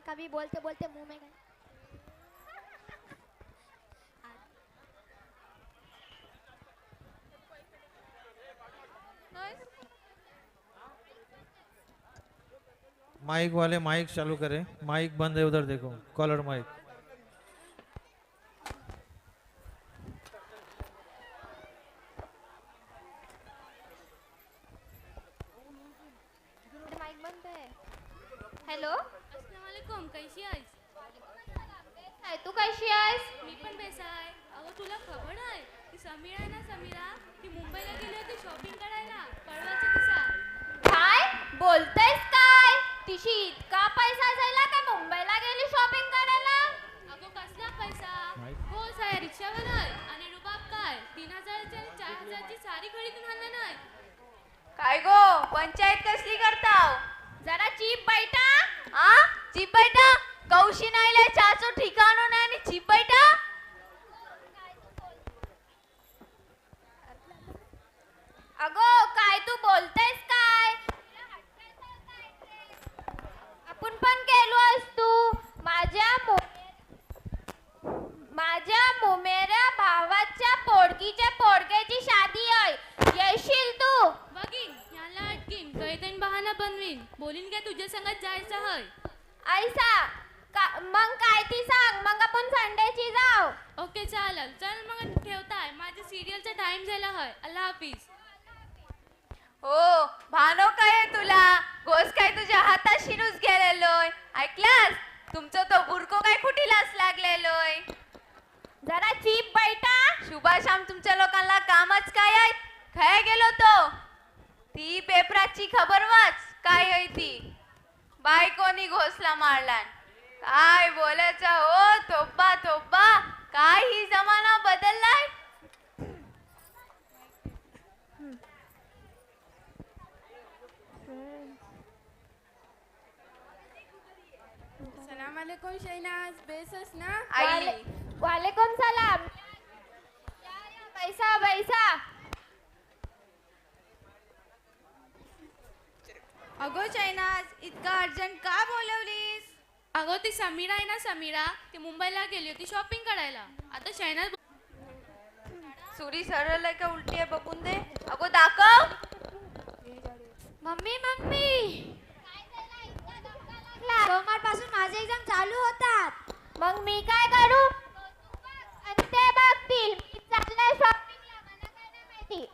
कभी बोलते बोलते मुँह में गए। माइक वाले माइक चालू करें। माइक बंद है, उधर देखो। कॉलर माइक साडी खरेदून आणलं नाही. काय गो? पंचायत कसली करताव? जरा चीप बैठा. आ? चीप बैठा? कौशी नाहीले चाचो ठिकाणो नाही आणि चीप बैठा अगो काय तू बोलतेस काय आपण पण गेलो असतो माझ्या मो- माझ्या मोमेऱ्या भावाच्या पोडकीच्या पोडक्याची शादी आहे येशील तू बघीन ह्याला अटकीन कैदन बहाना बनवीन बोलीन काय तुझ्या संगत जायचं हय ऐसा का मग काय ती सांग मग आपण संडेची जाऊ. ओके चालेल. चल मग ठेवताय. माझ्या सिरियलचा टाइम झाला हय. अल्लाह हाफिज. हो भानो काय आहे तुला? गोस काय तुझ्या हाताशीनच गेलेलोय? ऐकलास? तुमचं तो बुरको काय कुठीलाच लागलेलोय? जरा चीप बैठा. शुभाशाम तुमच्या लोकांना कामच काय आहे? खय गेलो तो. ती पेपराची खबर वाच. काय आहे ती? बायकोनी घोसला मारला काय बोलायचं हो? थोब्बा थोब्बा. काय ही जमाना बदललाय. सलाम वालेकुम शहनाज बेसस ना? आई. वाले- वालेकुम सलाम. या, या, बैसा बैसा अगो शहनाज इतका अर्जंट का बोलवलीस? अगं ती समीरा आहे ना समीरा ती मुंबईला गेली होती शॉपिंग करायला. आता शहनाज सुरी सरळ आहे का उलटी आहे बघून दे. अगो दाखव. Mummy mummy. सोमवारपासून माझे एक्झाम चालू होतात. मग मी काय करू? आणि ते बघतील. मी चाललंय शॉपिंगला मला काय नाही माहिती.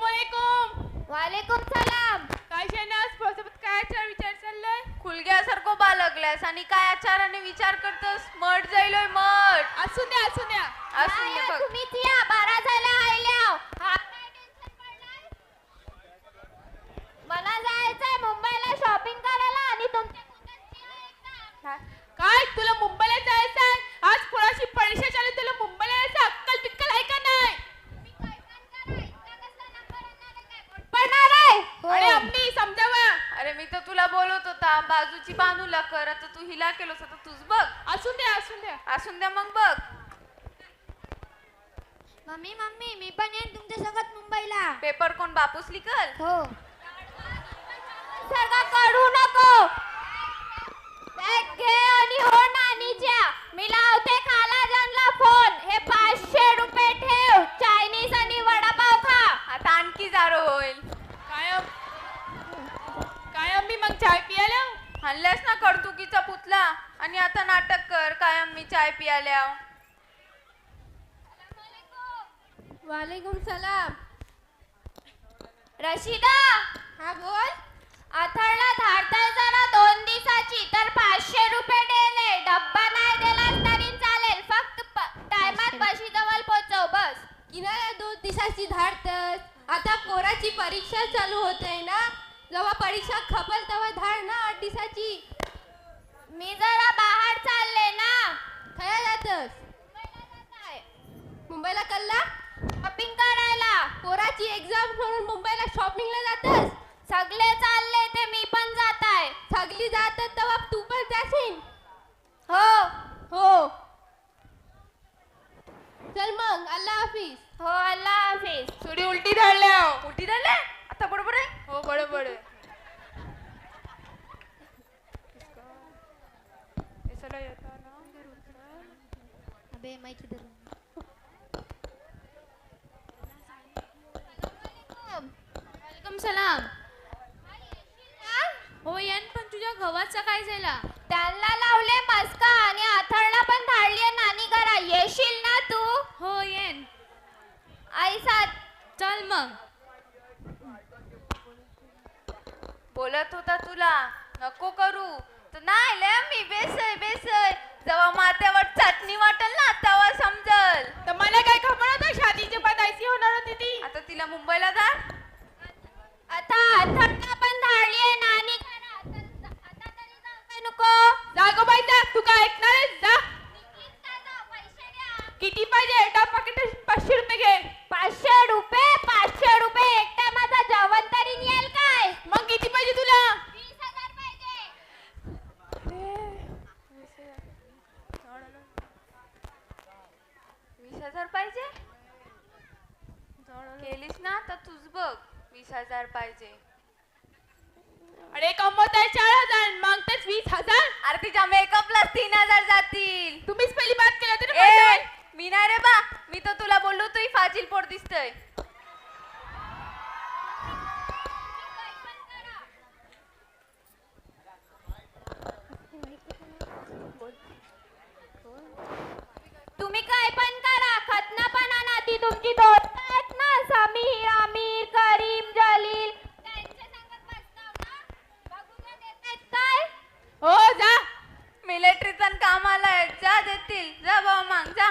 वालेकुम वालेकुम सलाम. काय कायचा विचार चाललाय? खुलग्यासारखं बालगल्यास आणि काय आचाराने विचार करतस? मठ जाईलोय मठ. असू द्या असू द्या. असू या, दे या, बघ. तुम्हीच या बारा झाल्या आयल्या हा काय टेन्शन पडलंय मला जायचंय मुंबईला शॉपिंग करायला आणि तुमच्या मुलांची एकदा काय तुला मुंबईला जायचं आहे आज कोणाची परीक्षा चालू तुला मुंबईला यायचं अक्कल पिक्कल आहे का नाही मी काय पण करा, इतका कसला नंबर आणणार आहे काय? कोण पडणार आहे? अरे अम्मी समजावा अरे मी तर तुला बोलत होता बाजूची बांधूला कर हिला केलोस आता तुझ बघ. असू द्या असू द्या. असून द्या मग बघ. मम्मी मम्मी मी पण येईन तुमच्यासोबत मुंबईला. पेपर कोण बापूस लिकल? हो. सगळं करू नको. बॅग घे आणि हो नानीच्या. मी लावते खाला जानला फोन. हे पाचशे रुपये ठेव. चायनीज आणि वडापाव खा. आता आणखी जारो होईल. काय काय अम्मी मग चाय पियाला. हल्ल्यास ना कडतुकीचा आणि आता नाटक कर कायम मी चाय पियाल्या. वालेकुम. सलाम. रशिदा! हा बोल. आथळला धाडताय जरा दोन दिवसाची तर पाचशे रुपये दिले डब्बा नाही दिलास तरी चालेल. फक्त टायमात बशी जवळ पोचव बस. किनाऱ्या दोन दिवसाची धाडतस. आता पोराची परीक्षा चालू होते ना? जेव्हा परीक्षा खपल तेव्हा धाड ना आठ दिवसाची. मी जरा बाहेर चालले ना. खया जातस. मुंबईला कल्ला? शॉपिंग करायला. पोराची एक्झाम म्हणून मुंबईला शॉपिंगला जातस? सगळे चालले ते मी पण जात आहे. सगळी जातात तेव्हा तू पण जाशील? हो. हो. चल मग अल्लाह हाफिज. हो अल्लाह हाफिज. थोडी उलटी धाडल्या उलटी झाले आता बरोबर आहे? हो बरोबर बे माहिती धरून वेलकम सलाम हो येन पण तुझ्या गव्हाचा काय झाला? त्यांना लावले मस्का आणि आथरला पण धाडलीये नानी घरा. येशील ना तू? हो येन. आई साथ. चल मग. बोलत होता तुला. नको करू. तर नाही लय मी बेसय बेसय. जेव्हा माथ्यावर चटणी वाटेल ना तेव्हा समजल. तर मला काय खबर होतं? शादीची ऐसी होणार होती ती. आता तिला मुंबईला जा. आता आथरला पण धाडलीये नानी घरा आता आता तरी जाऊ काय नको जा गो बाई जा तू काय ऐकणार आहेस? जा निघीत काय जाऊ, पैसे द्या. किती पाहिजे एका पाकिट पाचशे रुपये घे पाचशे रुपये पाचशे रुपये एकटा माझा जेवण तरी नेल काय मग किती पाहिजे तुला वीस हजार पाहिजे वीस हजार पाहिजे केलीस ना तर तुझ बघ वीस हजार पाहिजे. अरे कमवत आहे चार हजार. मागतेच वीस हजार? अरे तिच्या मेकअपला तीन हजार जातील. तुम्हीच पहिली बात केली होती ना ए माझ्यावर. मी नाही रे बा. मी तर तुला बोललो तू फाजील पोट दिसतय. तुम्ही काय पण करा खतना पण आणा ती तुमची दोस्त आहेत ना समीर आमिर करीम जलील त्यांच्या संगत बसताव ना बघू द्या देत आहेत काय हो जा मिलिटरीचा कामाला आहे. जा देतील जा बाबा माग जा.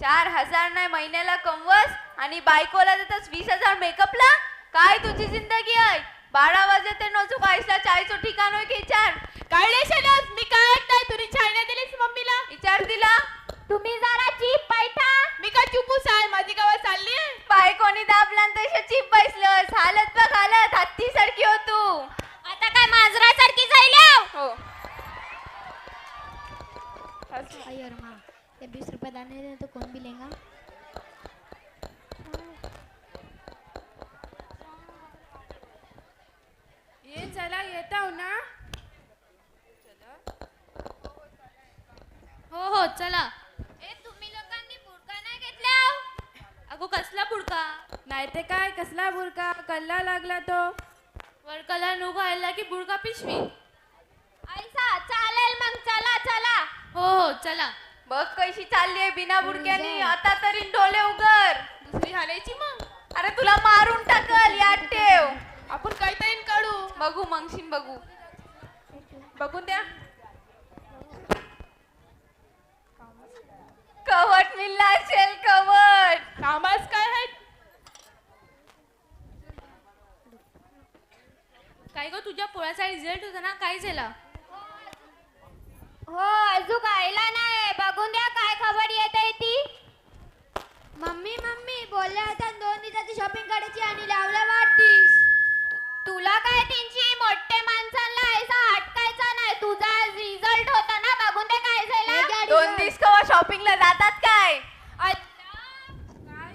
चार हजार नाही महिन्याला कमवस आणि बायकोला देतस वीस हजार मेकअपला? काय तुझी जिंदगी आहे? बारा वाजे ते नजूक आईसला चाळीसो ठिकाण होय की चार? काढले शनाज मी काय ऐकत नाही तुझी छायना दिलीस मम्मीला? विचार दिला तुम्ही जरा चीप बैठा. मी काय चुपूस आहे माझी गावात चालली आहे? बायकोनी दाबला आणि तशी चिप बसलस. हालत बघ हालत. हत्ती सारखी हो तू. आता काय मांजरासारखी जायल्या हो. और माँ ये बीस रुपए दाने दे तो कौन भी लेगा ये चला येता हो ना। हो हो चला। ए तुम्ही लोकांनी बुरका नाही घेतल्या अगो कसला पुडका नाही ते काय कसला बुरका कल्ला लागला तो. वडकाला नो घायला की बुडका पिशवी ऐसा चालेल मग चला चला हो हो चला. बघ कशी चालली आहे बिना बुडक्यानी. आता तरी डोले उघड. दुसरी हालायची मग? अरे तुला मारून टाकल याद ठेव. आपण काहीतरी काढू. बघू मगशीन बघू. बघून द्या. कवट मिळला असेल कवट. कामास काय आहे काय गो तुझ्या पोळ्याचा रिझल्ट होता ना काय झाला. हो अजून आयला नाही बघून द्या काय खबर येत आहे ती. मम्मी मम्मी बोलल्या होत्या दोन दिवसाची शॉपिंग करायची आणि लावल्या वाटतीस तुला काय त्यांची मोठे माणसांना ऐसा अटकायचा नाही तुझा रिझल्ट होता ना? बघून दे काय झाला. दोन दिवस कवा शॉपिंगला जातात काय?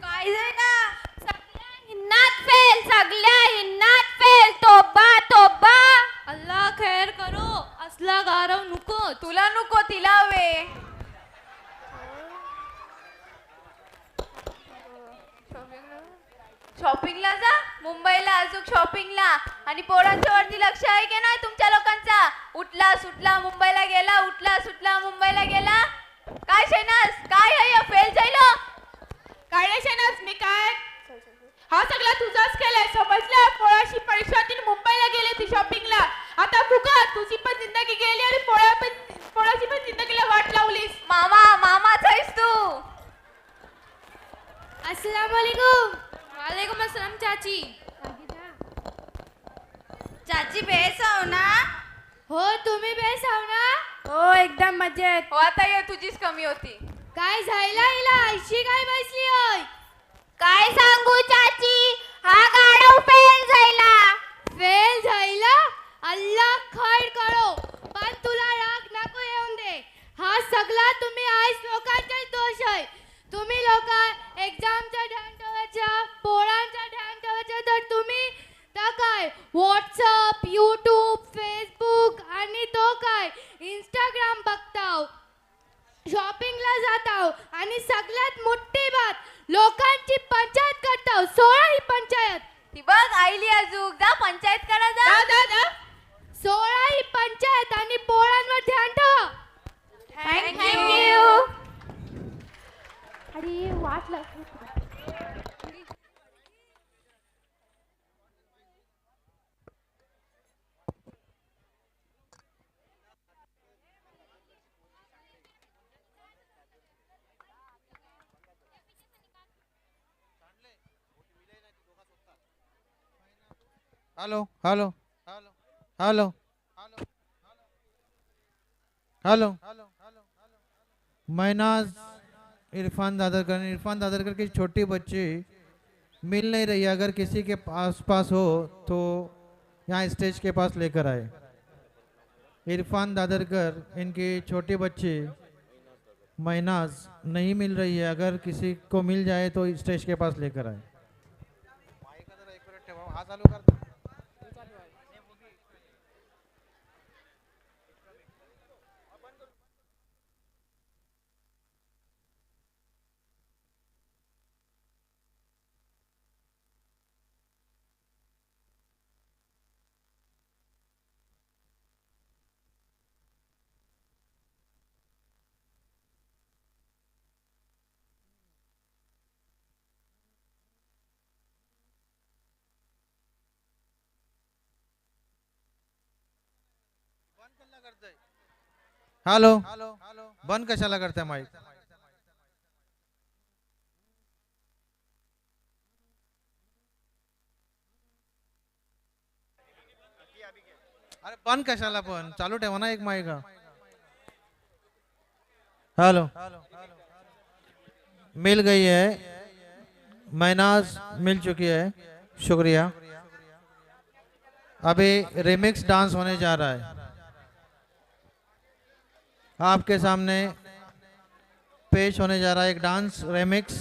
काय झालं? सगळ्या हिन्नात फेल सगळ्या हिन्नात फेल तोबा तोबा. अल्ला खैर करो. असला गारव नको तुला नको तिला वे. शॉपिंगला जा मुंबईला अजून शॉपिंगला. आणि पोरांच्या वरती लक्ष आहे की नाही तुमच्या लोकांचा? उठला सुटला मुंबईला गेला उठला सुटला मुंबईला गेला. काय शेनास काय आहे फेल जाईल काय नाही शेनास मी काय? हा सगळा तुझाच केलाय समजलं? पोळाशी परीक्षातील मुंबईला गेले ती शॉपिंगला आता बुका तुझी पण जिंदगी गेली आणि पोळ्या पण पोळाची पण जिंदगीला वाट लावलीस. मामा मामाच आहेस तू. अस्सलाम वालेकुम. वालेकुम अस्सलाम चाची. चाची बेस हो ना? हो तुम्ही बेस आहो ना? हो एकदम मजेत. हो आता ये तुझीच कमी होती. काय झायला हिला? अशी काय बसली होय? काय सांगू चाची? हा गाडव फेल झाला फेल झायला? अल्लाह खैर करो पण तुला राग नको येऊन दे. हा सगळा तुम्ही आज लोकांचाच दोष आहे. तुम्ही लोक एक्झामचा ढंग ठेवायचा पोळांचा ध्यान ठेवायचा तर तुम्ही तर काय व्हॉट्सअप यूट्यूब फेसबुक आणि तो काय इंस्टाग्राम बघताव शॉपिंगला जाताव ती बघ आईली अजूक जा पंचायत करा जा जा जा जा सोळा ही पंचायत आणि पोळांवर ध्यान ठेवा thank you hello hello hello hello hello hello hello मैनाज Irfan Dadarkar Irfan Dadarkar की छोटी बच्ची मिल नहीं रही अगर किसी के पास पास हो तो यहाँ स्टेज के पास लेकर आए। इरफान दादरकर इनकी छोटी बच्ची मैनाज नहीं मिल रही है। अगर किसी को मिल जाए तो स्टेज के पास लेकर आए। चालू कर हॅलो। बंद कशाला करताय माईक अरे बंद कशाला पण चालू ठेवा ना एक माईक हेलो। मिल गई है। मैनाज मिल चुकी है। शुक्रिया। अभी रिमिक्स डांस होने जा रहा है। आपके सामने पेश होने जा रहा है एक डांस रेमिक्स